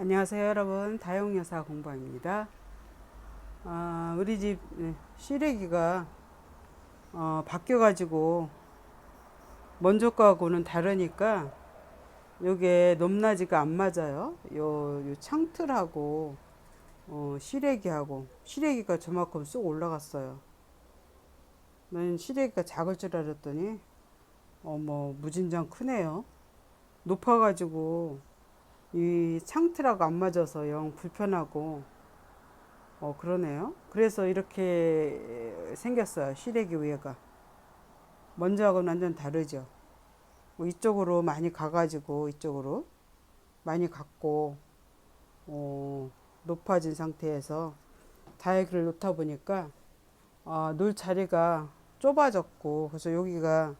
안녕하세요 여러분. 다용여사 공방입니다. 아, 우리 집 네, 시래기가 어, 바뀌어 가지고 먼저 거하고는 다르니까 요게 높낮이가 안 맞아요. 요, 요 창틀하고 어, 시래기하고. 시래기가 저만큼 쑥 올라갔어요. 난 시래기가 작을 줄 알았더니 어뭐 무진장 크네요. 높아 가지고 이 창틀하고 안 맞아서 영 불편하고 어 그러네요. 그래서 이렇게 생겼어요. 시래기 위에가 먼저하고는 완전 다르죠. 뭐 이쪽으로 많이 가가지고 이쪽으로 많이 갔고 어 높아진 상태에서 다이기를 놓다 보니까 아, 놀 자리가 좁아졌고 그래서 여기가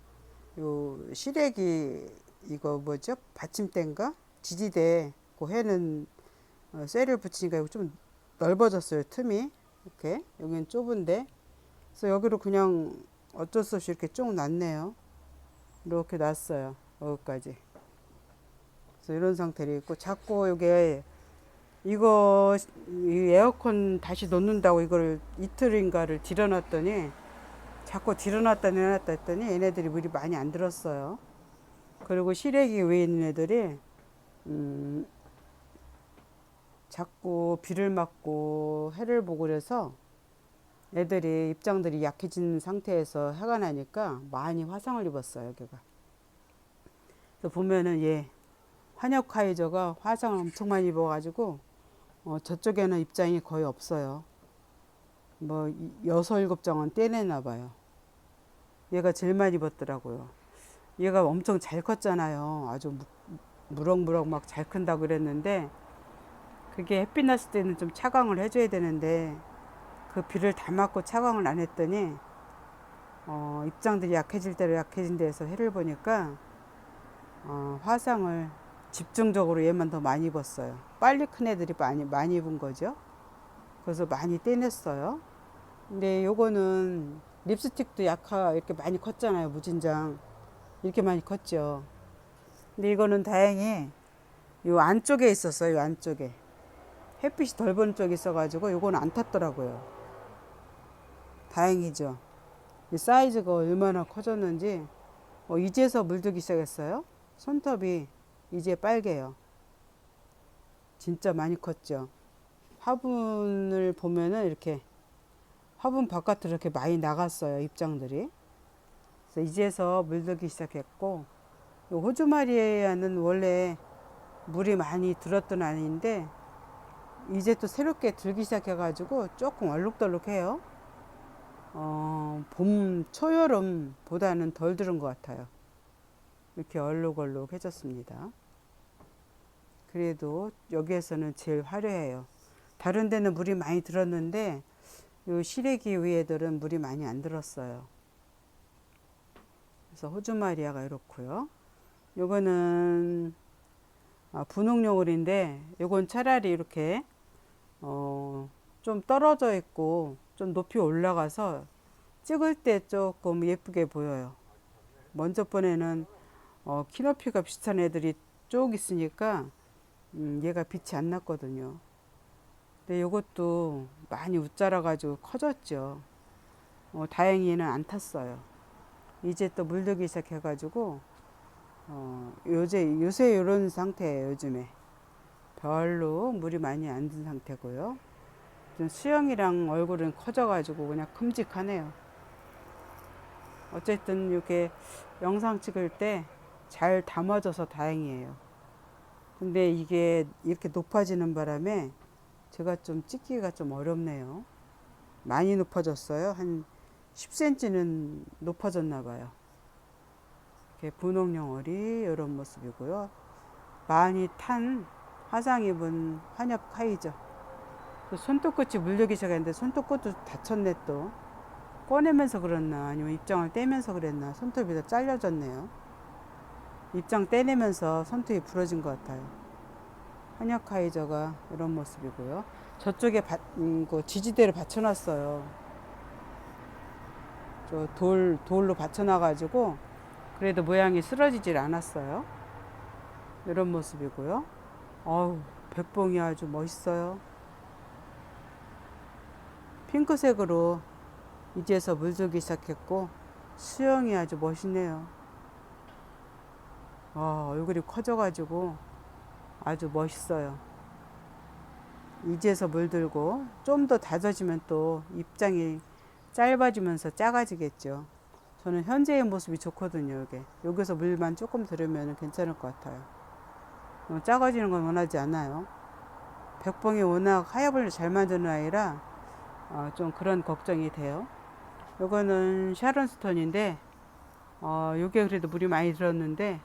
요 시래기 이거 뭐죠 받침대인가 지지대 그 해는 어, 쇠를 붙이니까 좀 넓어졌어요 틈이. 이렇게. 여기는 좁은데. 그래서 여기로 그냥 어쩔 수 없이 이렇게 쭉 놨네요. 이렇게 놨어요 여기까지. 그래서 이런 상태로 있고 자꾸 이게 이거 이 에어컨 다시 놓는다고 이걸 이틀인가를 들여놨더니 자꾸 들여놨다 내놨다 했더니 얘네들이 물이 많이 안 들었어요. 그리고 시래기 위에 있는 애들이 음, 자꾸 비를 맞고 해를 보고 그래서 애들이 입장들이 약해진 상태에서 해가 나니까 많이 화상을 입었어요. 그래서 보면은 얘 환역 카이저가 화상을 엄청 많이 입어가지고 어, 저쪽에는 입장이 거의 없어요. 뭐 이- 여섯 일곱 장은 떼내나 봐요. 얘가 제일 많이 입었더라고요. 얘가 엄청 잘 컸잖아요. 아주 무- 무럭무럭 막 잘 큰다고 그랬는데 그게 햇빛 났을 때는 좀 차광을 해줘야 되는데 그 비를 다 맞고 차광을 안 했더니 어, 입장들이 약해질 대로 약해진 데에서 해를 보니까 어, 화상을 집중적으로 얘만 더 많이 입었어요. 빨리 큰 애들이 많이 많이 입은 거죠. 그래서 많이 떼냈어요. 근데 요거는 립스틱도 약하 이렇게 많이 컸잖아요. 무진장 이렇게 많이 컸죠. 근데 이거는 다행히 요 안쪽에 있었어요. 요 안쪽에 햇빛이 덜 보는 쪽에 있어가지고 요거는 안 탔더라고요. 다행이죠. 이 사이즈가 얼마나 커졌는지 어, 이제서 물들기 시작했어요. 손톱이 이제 빨개요. 진짜 많이 컸죠. 화분을 보면은 이렇게 화분 바깥으로 이렇게 많이 나갔어요. 입장들이. 그래서 이제서 물들기 시작했고 요 호주 마리아는 원래 물이 많이 들었던 아이인데 이제 또 새롭게 들기 시작해가지고 조금 얼룩덜룩해요. 어, 봄, 초여름보다는 덜 들은 것 같아요. 이렇게 얼룩얼룩해졌습니다. 그래도 여기에서는 제일 화려해요. 다른 데는 물이 많이 들었는데 요 시래기 위에들은 물이 많이 안 들었어요. 그래서 호주 마리아가 이렇고요. 요거는 아, 분홍용울인데 요건 차라리 이렇게 어, 좀 떨어져 있고 좀 높이 올라가서 찍을 때 조금 예쁘게 보여요. 먼저 번에는 어, 키 높이가 비슷한 애들이 쭉 있으니까 음, 얘가 빛이 안 났거든요. 근데 요것도 많이 웃자라 가지고 커졌죠. 어, 다행히 얘는 안 탔어요. 이제 또 물들기 시작해 가지고 어, 요새 요새 이런 상태예요 요즘에 별로 물이 많이 안 든 상태고요. 좀 수영이랑 얼굴은 커져가지고 그냥 큼직하네요. 어쨌든 이렇게 영상 찍을 때 잘 담아져서 다행이에요. 근데 이게 이렇게 높아지는 바람에 제가 좀 찍기가 좀 어렵네요. 많이 높아졌어요. 한 10cm는 높아졌나 봐요. 이렇게 분홍 영월이 이런 모습이고요. 많이 탄 화상 입은 환엽 카이죠. 그 손톱끝이 물려기 시작했는데 손톱끝도 다쳤네 또. 꺼내면서 그랬나 아니면 입장을 떼면서 그랬나 손톱이 다 잘려졌네요. 입장 떼내면서 손톱이 부러진 것 같아요. 한약 카이저가 이런 모습이고요. 저쪽에 바, 음, 그 지지대를 받쳐놨어요. 저 돌, 돌로 받쳐놔가지고 그래도 모양이 쓰러지질 않았어요. 이런 모습이고요. 어우, 백봉이 아주 멋있어요. 핑크색으로 이제서 물들기 시작했고 수영이 아주 멋있네요. 어, 얼굴이 커져가지고 아주 멋있어요. 이제서 물들고 좀 더 다져지면 또 입장이 짧아지면서 작아지겠죠. 저는 현재의 모습이 좋거든요. 이게 여기서 물만 조금 들으면 괜찮을 것 같아요. 너무 작아지는 건 원하지 않아요. 백봉이 워낙 하얗을 잘 만드는 아이라 어, 좀 그런 걱정이 돼요. 요거는 샤론스톤인데 어, 요게 그래도 물이 많이 들었는데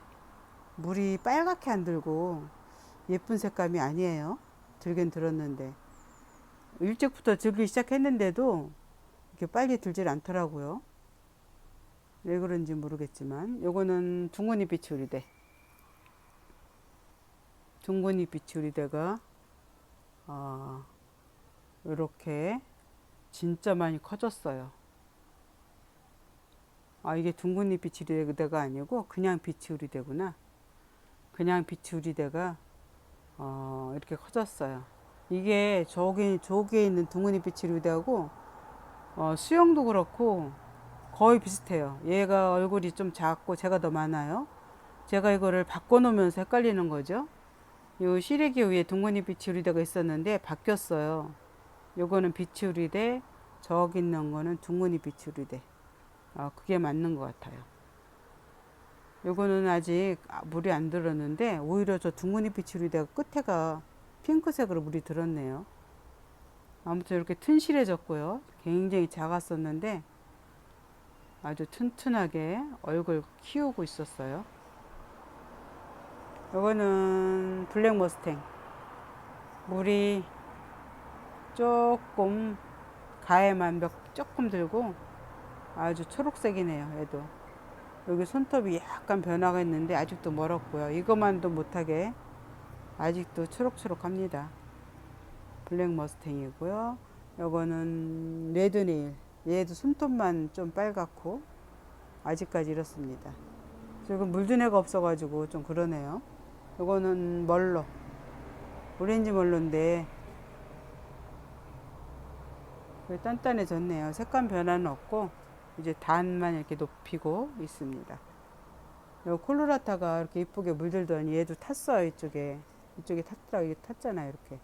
물이 빨갛게 안 들고 예쁜 색감이 아니에요. 들긴 들었는데 일찍부터 들기 시작했는데도 이렇게 빨리 들질 않더라고요. 왜 그런지 모르겠지만 요거는 둥근잎 비추리대 둥근잎 비추리대가 어, 이렇게 진짜 많이 커졌어요. 아 이게 둥근잎 비추리대가 아니고 그냥 비추리대구나. 그냥 비추리대가 어, 이렇게 커졌어요. 이게 저기 저기에 있는 둥근잎 비추리대하고 어, 수영도 그렇고 거의 비슷해요. 얘가 얼굴이 좀 작고 제가 더 많아요. 제가 이거를 바꿔놓으면서 헷갈리는 거죠. 요 시래기 위에 둥근잎 비추리대가 있었는데 바뀌었어요. 요거는 비추리대, 저기 있는 거는 둥근잎 비추리대. 아, 그게 맞는 것 같아요. 요거는 아직 물이 안 들었는데 오히려 저 둥근잎 비추리대가 끝에가 핑크색으로 물이 들었네요. 아무튼 이렇게 튼실해졌고요. 굉장히 작았었는데 아주 튼튼하게 얼굴 키우고 있었어요. 요거는 블랙 머스탱. 물이 조금 가에만 몇 조금 들고 아주 초록색이네요. 얘도 여기 손톱이 약간 변화가 있는데 아직도 멀었고요. 이것만도 못하게 아직도 초록초록합니다. 블랙 머스탱이고요. 요거는 레드네일. 얘도 손톱만 좀 빨갛고 아직까지 이렇습니다. 지금 물든 애가 없어가지고 좀 그러네요. 요거는 멀로 오렌지 멀로인데 단단해졌네요. 색감 변화는 없고 이제 단만 이렇게 높이고 있습니다. 요 콜로라타가 이렇게 이쁘게 물들더니 얘도 탔어요 이쪽에 이쪽에 탔더라 이게 탔잖아요 이렇게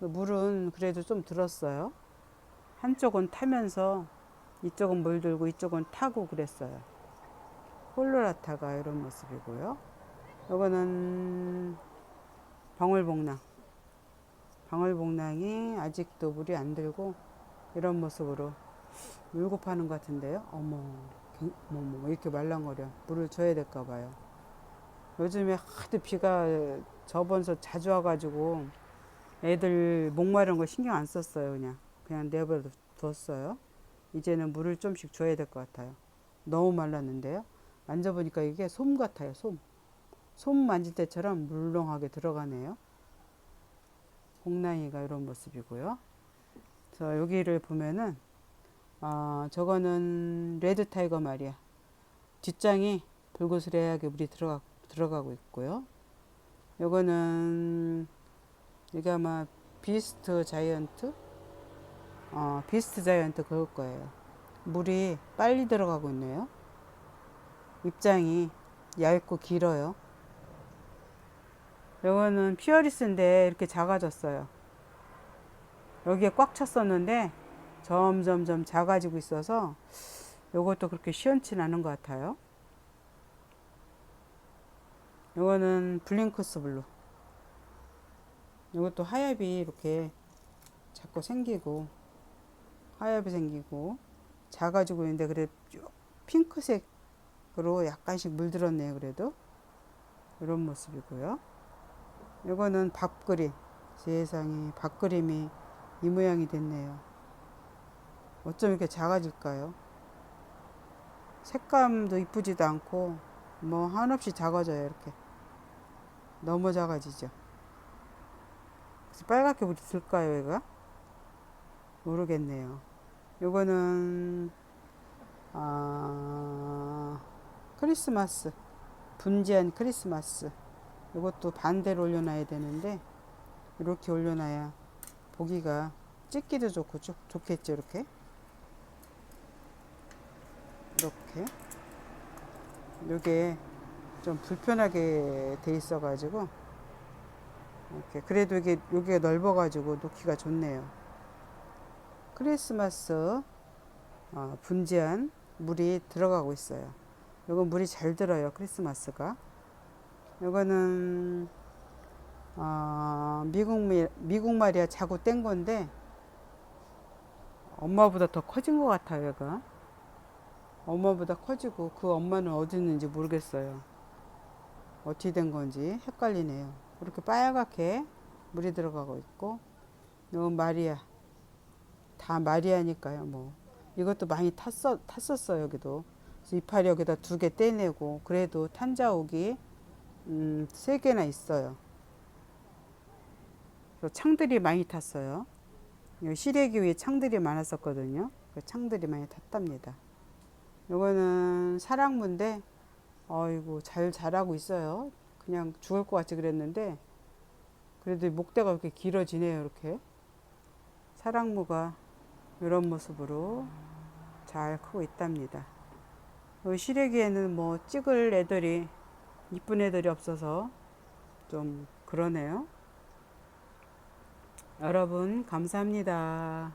물은 그래도 좀 들었어요. 한쪽은 타면서 이쪽은 물들고 이쪽은 타고 그랬어요. 콜로라타가 이런 모습이고요. 요거는 방울복랑. 방울복랑이 아직도 물이 안 들고 이런 모습으로 물고 파는 것 같은데요. 어머, 어머, 이렇게 말랑거려. 물을 줘야 될까 봐요. 요즘에 하도 비가 저번서 자주 와가지고 애들 목마른 거 신경 안 썼어요. 그냥 그냥 내버려 뒀어요. 이제는 물을 좀씩 줘야 될 것 같아요. 너무 말랐는데요. 만져보니까 이게 솜 같아요. 솜. 솜 만질 때처럼 물렁하게 들어가네요. 홍나이가 이런 모습이고요. 자, 여기를 보면은 아, 저거는 레드 타이거 말이야. 뒷장이 불그스레하게 물이 들어가, 들어가고 있고요. 요거는 이게 아마 비스트 자이언트? 어, 비스트 자이언트 그럴 거예요. 물이 빨리 들어가고 있네요. 입장이 얇고 길어요. 요거는 피어리스인데 이렇게 작아졌어요. 여기에 꽉 찼었는데 점점점 작아지고 있어서 요것도 그렇게 시원치 않은 것 같아요. 요거는 블링크스 블루. 요것도 하엽이 이렇게 자꾸 생기고 하엽이 생기고 작아지고 있는데 그래 핑크색으로 약간씩 물들었네요. 그래도 이런 모습이고요. 이거는 밥그림. 세상에 밥그림이 이 모양이 됐네요. 어쩜 이렇게 작아질까요? 색감도 이쁘지도 않고 뭐 한없이 작아져요 이렇게 너무 작아지죠 빨갛게 물이 들까요 얘가? 모르겠네요 요거는 아 크리스마스 분지한 크리스마스. 이것도 반대로 올려놔야 되는데 이렇게 올려놔야 보기가 찍기도 좋고 좋, 좋겠죠 이렇게? 이렇게. 요게 좀 불편하게 돼 있어 가지고 이렇게. 그래도 이게 여기가 넓어 가지고 놓기가 좋네요 크리스마스 어, 분지한 물이 들어가고 있어요. 요건 물이 잘 들어요 크리스마스가. 요거는 어, 미국 미, 미국 말이야 자고 뗀 건데 엄마보다 더 커진 것 같아요 얘가. 엄마보다 커지고 그 엄마는 어디 있는지 모르겠어요. 어떻게 된 건지 헷갈리네요. 이렇게 빨갛게 물이 들어가고 있고 이건 마리아 다 마리아니까요 뭐. 이것도 많이 탔어, 탔었어요 여기도. 이파리 여기다 두 개 떼내고 그래도 탄자옥이 음, 세 개나 있어요. 창들이 많이 탔어요. 이 시래기 위에 창들이 많았었거든요. 그 창들이 많이 탔답니다. 요거는 사랑무인데 어이구 잘 자라고 있어요. 그냥 죽을 것 같이 그랬는데 그래도 목대가 이렇게 길어지네요 이렇게. 사랑무가 이런 모습으로 잘 크고 있답니다. 요 시래기에는 뭐 찍을 애들이 이쁜 애들이 없어서 좀 그러네요. 여러분 감사합니다